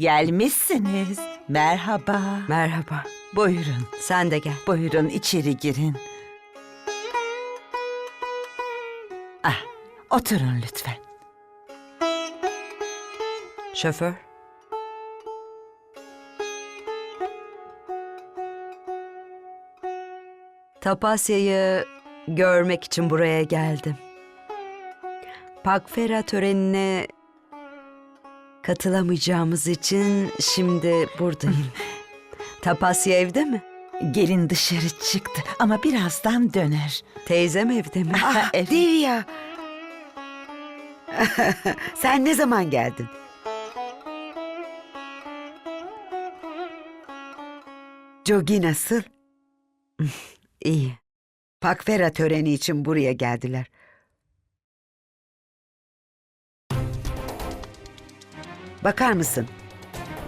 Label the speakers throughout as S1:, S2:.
S1: Gelmişsiniz. Merhaba.
S2: Merhaba.
S1: Buyurun.
S2: Sen de gel.
S1: Buyurun içeri girin. Ah, oturun lütfen.
S2: Şoför. Tapasya'yı görmek için buraya geldim. Pakfera törenine katılamayacağımız için şimdi buradayım. Tapasya evde mi?
S1: Gelin dışarı çıktı ama birazdan döner.
S2: Teyzem evde mi?
S1: Ah, evet.
S3: Divya. Sen ne zaman geldin? Jogi nasıl?
S2: İyi.
S3: Pakfera töreni için buraya geldiler. Bakar mısın?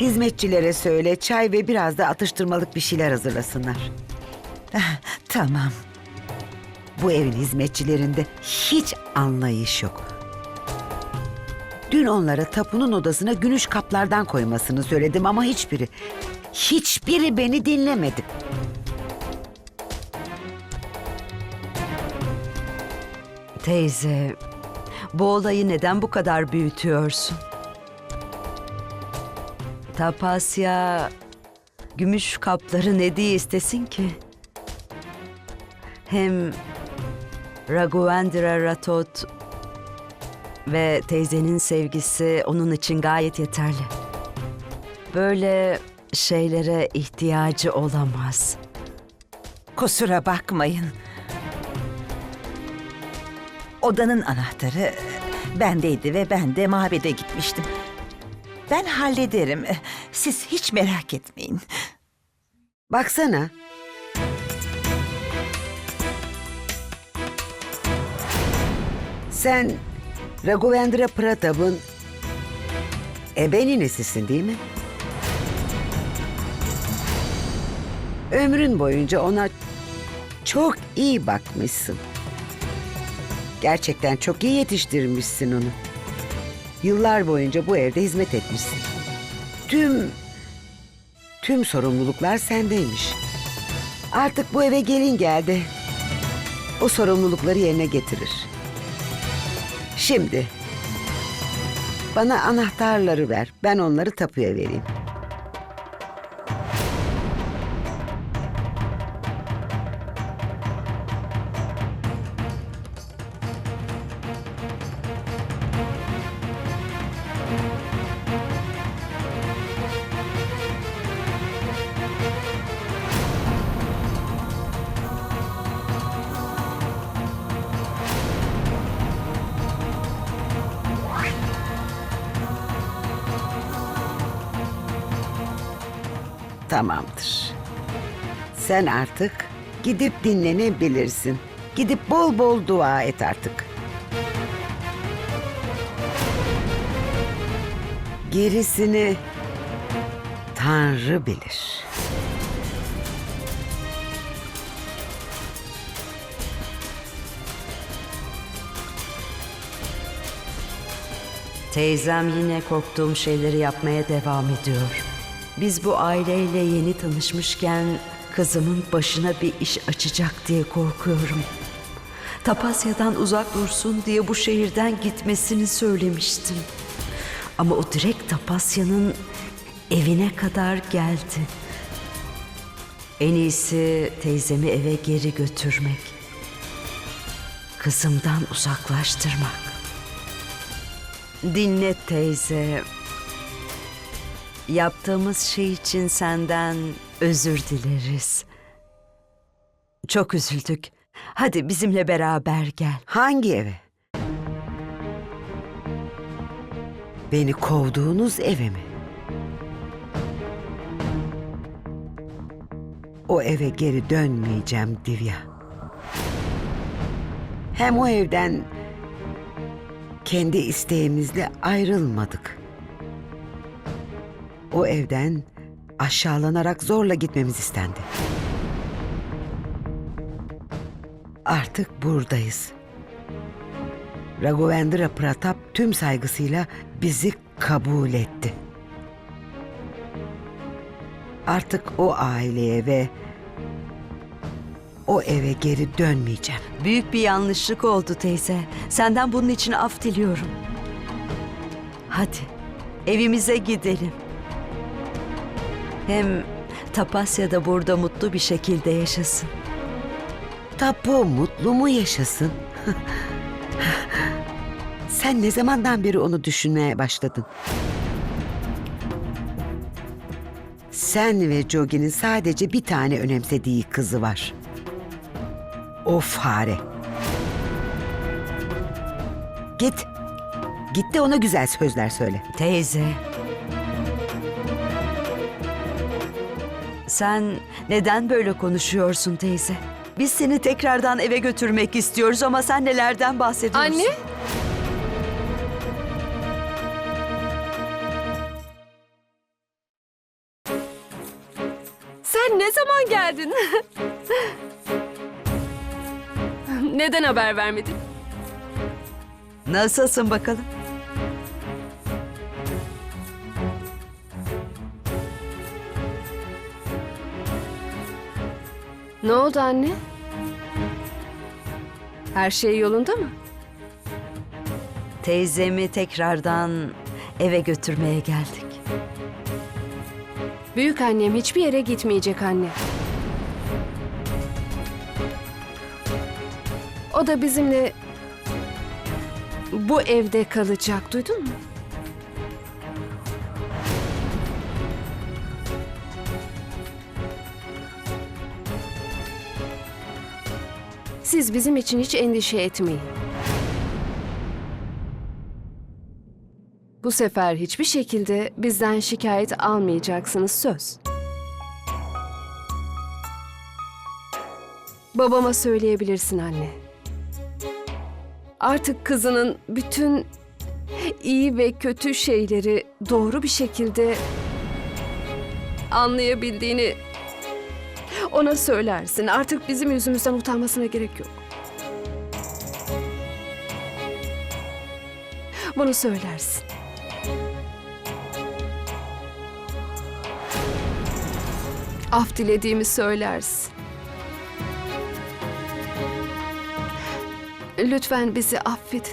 S3: Hizmetçilere söyle çay ve biraz da atıştırmalık bir şeyler hazırlasınlar.
S1: Ah, Tamam.
S3: Bu evin hizmetçilerinde hiç anlayış yok. Dün onlara tapunun odasına gümüş kaplardan koymasını söyledim ama hiçbiri, hiçbiri beni dinlemedi.
S2: Teyze, bu olayı neden bu kadar büyütüyorsun? Tapasya gümüş kapları ne diye istesin ki? Hem Raghuendra Ratot ve teyzenin sevgisi onun için gayet yeterli. Böyle şeylere ihtiyacı olamaz.
S1: Kusura bakmayın. Odanın anahtarı bendeydi ve ben de mabede gitmiştim. Ben hallederim. Siz hiç merak etmeyin.
S3: Baksana. Sen Raghavendra Pratap'ın ebeninesisin değil mi? Ömrün boyunca ona çok iyi bakmışsın. Gerçekten çok iyi yetiştirmişsin onu. Yıllar boyunca bu evde hizmet etmişsin. Tüm tüm sorumluluklar sendeymiş. Artık bu eve gelin geldi. O sorumlulukları yerine getirir. Şimdi bana anahtarları ver. Ben onları tapuya vereyim. Tamamdır. Sen artık gidip dinlenebilirsin. Gidip bol bol dua et artık. Gerisini Tanrı bilir.
S2: Teyzem yine korktuğum şeyleri yapmaya devam ediyor. Biz bu aileyle yeni tanışmışken kızımın başına bir iş açacak diye korkuyorum. Tapasya'dan uzak dursun diye bu şehirden gitmesini söylemiştim. Ama o direkt Tapasya'nın evine kadar geldi. En iyisi teyzemi eve geri götürmek. Kızımdan uzaklaştırmak. Dinle teyze. Yaptığımız şey için senden özür dileriz. Çok üzüldük. Hadi bizimle beraber gel.
S3: Hangi eve? Beni kovduğunuz eve mi? O eve geri dönmeyeceğim Divya. Hem o evden kendi isteğimizle ayrılmadık. O evden aşağılanarak zorla gitmemiz istendi. Artık buradayız. Raghavendra Pratap tüm saygısıyla bizi kabul etti. Artık o aileye ve o eve geri dönmeyeceğim.
S2: Büyük bir yanlışlık oldu teyze. Senden bunun için af diliyorum. Hadi evimize gidelim. Hem Tapasya da burada mutlu bir şekilde yaşasın.
S3: Tapu mutlu mu yaşasın? Sen ne zamandan beri onu düşünmeye başladın? Sen ve Jogi'nin sadece bir tane önemsediği kızı var. O fare. Git. Git de ona güzel sözler söyle.
S2: Teyze. Sen neden böyle konuşuyorsun teyze? Biz seni tekrardan eve götürmek istiyoruz ama sen nelerden bahsediyorsun?
S4: Anne? Sen ne zaman geldin? Neden haber vermedin?
S2: Nasılsın bakalım?
S4: Ne oldu anne? Her şey yolunda mı?
S2: Teyzemi tekrardan eve götürmeye geldik.
S4: Büyük annem hiçbir yere gitmeyecek anne. O da bizimle bu evde kalacak. Duydun mu? Siz bizim için hiç endişe etmeyin. Bu sefer hiçbir şekilde bizden şikayet almayacaksınız söz. Babama söyleyebilirsin anne. Artık kızının bütün iyi ve kötü şeyleri doğru bir şekilde anlayabildiğini ona söylersin. Artık bizim yüzümüzden utanmasına gerek yok. Bunu söylersin. Af dilediğimi söylersin. Lütfen bizi affedin.